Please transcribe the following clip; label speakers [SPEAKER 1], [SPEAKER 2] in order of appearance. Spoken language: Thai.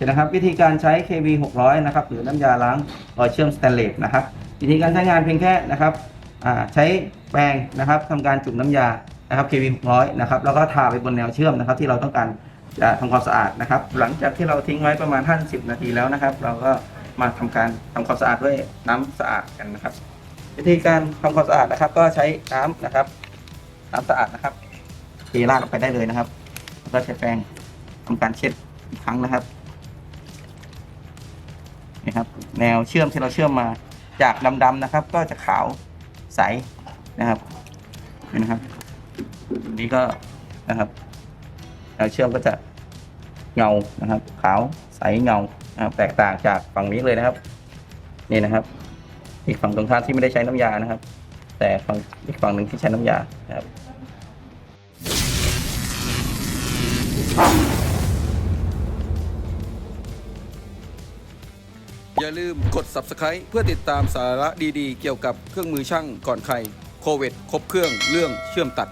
[SPEAKER 1] เห็นนะครับวิธีการใช้ KV 600 นะครับหรือน้ำยาล้างรอยเชื่อมสแตนเลสนะครับวิธีการใช้งานเพียงแค่นะครับใช้แปรงนะครับทำการจุ่มน้ำยานะครับ KV 600 นะครับแล้วก็ทาไปบนแนวเชื่อมนะครับที่เราต้องการจะทำความสะอาดนะครับ หลังจากที่เราทิ้งไว้ประมาณ50นาทีแล้วนะครับ เราก็มาทำการทำความสะอาดด้วยน้ำสะอาดกันนะครับ วิธีการทำความสะอาดนะครับ ก็ใช้น้ำนะครับน้ำสะอาดนะครับเทราดลงไปได้เลยนะครับแล้วก็ใช้แปรงทำการเช็ดอีกครั้งนะครับ นี่ครับ แนวเชื่อมที่เราเชื่อมมาจากดำๆนะครับ ก็จะขาวใสนะครับนี่นะครับนนี้ก็นะครับแนวเชื่อมก็จะเงานะครับ ขาวใสเงาแตกต่างจากฝั่งนี้เลยนะครับ นี่นะครับ อีกฝั่งตรงข้ามที่ไม่ได้ใช้น้ำยานะครับ แต่ฝั่งอีกฝั่งหนึ่งที่ใช้น้ำยานะครับ
[SPEAKER 2] อย่าลืมกด subscribe เพื่อติดตามสาระดีๆ เกี่ยวกับเครื่องมือช่างก่อนใครโควิดครบเครื่องเรื่องเชื่อมตัด